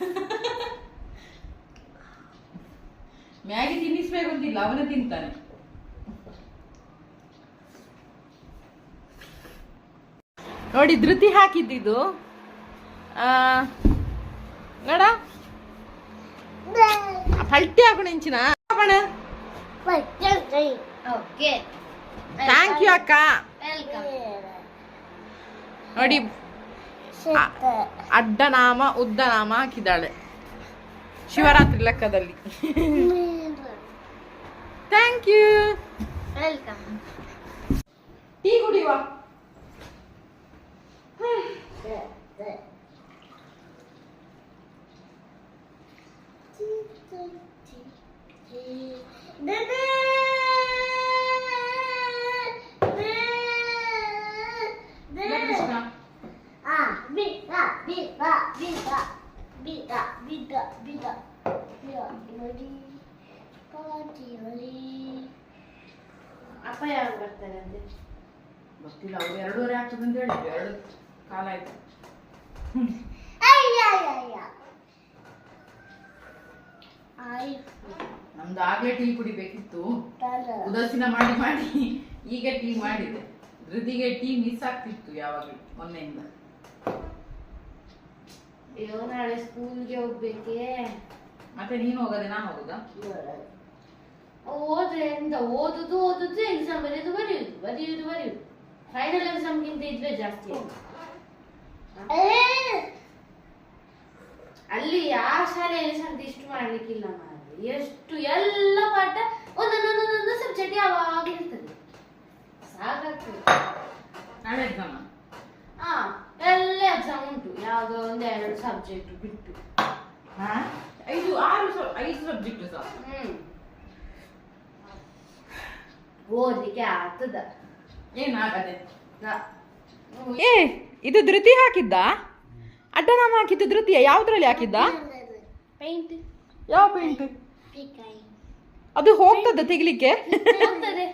Maggi ತಿನ್ನಿಸ್ಬೇಕು ಅಂತಿಲ್ಲ ಅವನ ತಿಂತಾನೆ. ನೋಡಿ ಧೃತಿ ಹಾಕಿದ್ದಿದ್ದು ನೋಡ ಪಲ್ಟಿ ಹಾಕೋಣ ಇಂಚಿನ? ಥ್ಯಾಂಕ್ ಯು ಅಕ್ಕ. ನೋಡಿ ಅಡ್ಡನಾಮ ಉದ್ದನಾಮ ಹಾಕಿದ್ದಾಳೆ ಶಿವರಾತ್ರಿ ಲೆಕ್ಕದಲ್ಲಿ ಥ್ಯಾಂಕ್ ಯು ವೆಲ್ಕಮ್ ಟೀ ಕುಡಿಯುವ ಅಪ್ಪ ಯಾವಾಗ ಬರ್ತಾರೆ ಅಂತೆ? ಗೊತ್ತಿಲ್ಲ ಅವ್ರು ಎರಡೂವರೆ ಆಗ್ತದೆ ಅಂತ ಹೇಳಿದ್ರು ಎರಡು ಕಾಲ ಆಯ್ತು. ನಮ್ದು ಆಗ್ಲೇ ಟೀ ಕುಡಿಬೇಕಿತ್ತು. ಉದಾಸೀನ ಮಾಡಿ ಮಾಡಿ. ಈಗ ಟೀ ಮಾಡಿದೆ. ಧೃತಿಗೆ ಟೀ ಮಿಸ್ ಆಗ್ತಿತ್ತು ಯಾವಾಗಲೂ ಮೊನ್ನೆಯಿಂದ. ಅಯ್ಯೋ ನಾಳೆ ಸ್ಕೂಲ್ಗೆ ಹೋಗ್ಬೇಕೇ? ಮತ್ತೆ ನೀನು ಹೋಗದೆ ನಾನು ಹೋಗುದಾ? ಓದ್ರೆ ಎಂತ ಓದುದು ಓದುದು ಎಕ್ಸಾಮ್ ಬರೆಯೋದು ಬರೆಯುದು ಬರೆಯುದು ಬರೆಯುದು. ಫೈನಲ್ ಎಕ್ಸಾಮ್ಗಿಂತ ಇದ್ರೆ ಜಾಸ್ತಿ. ಅಲ್ಲಿ ಆ ಶಾಲೆಯಲ್ಲಿ ಸಂತ ಇಷ್ಟು ಮಾಡ್ಲಿಕ್ಕಿಲ್ಲ ಮಾರ್ರೆ. ಎಷ್ಟು ಎಲ್ಲ ಪಾಠ ಒಂದೊಂದೊಂದೊಂದು ಸಬ್ಜೆಕ್ಟ್ ಯಾವಾಗ ಇರ್ತದೆ. ಸಾಕಾಗ್ತದೆ. ನಾಳೆ ಎಕ್ಸಾಮ ಹಾ ಎಲ್ಲ ಎಕ್ಸಾಮ್ ಉಂಟು ಯಾವ್ದೋ ಒಂದು ಎರಡು ಸಬ್ಜೆಕ್ಟ್ ಬಿಟ್ಟು. ಐದು ಆರು ಐದು ಸಬ್ಜೆಕ್ಟ್ ಸಹ ಹ್ಮ್. ಓದ್ಲಿಕ್ಕೆ ಆಗ್ತದ. ಏನಾಗದೆ? ನ- ಏ ಇದು ಧೃತಿ ಹಾಕಿದ್ದ? ಅಡ್ಡನಾಮ ಹಾಕಿದ್ದು ಧೃತಿಯ ಯಾವ್ದ್ರಲ್ಲಿ ಹಾಕಿದ್ದ? ಪೇಂಟ್ ಯಾವ ಪೇಂಟ್ ಅದು ಹೋಗ್ತದ ತೆಗಿಲಿಕ್ಕೆ? ಹೋಗ್ತದೆ.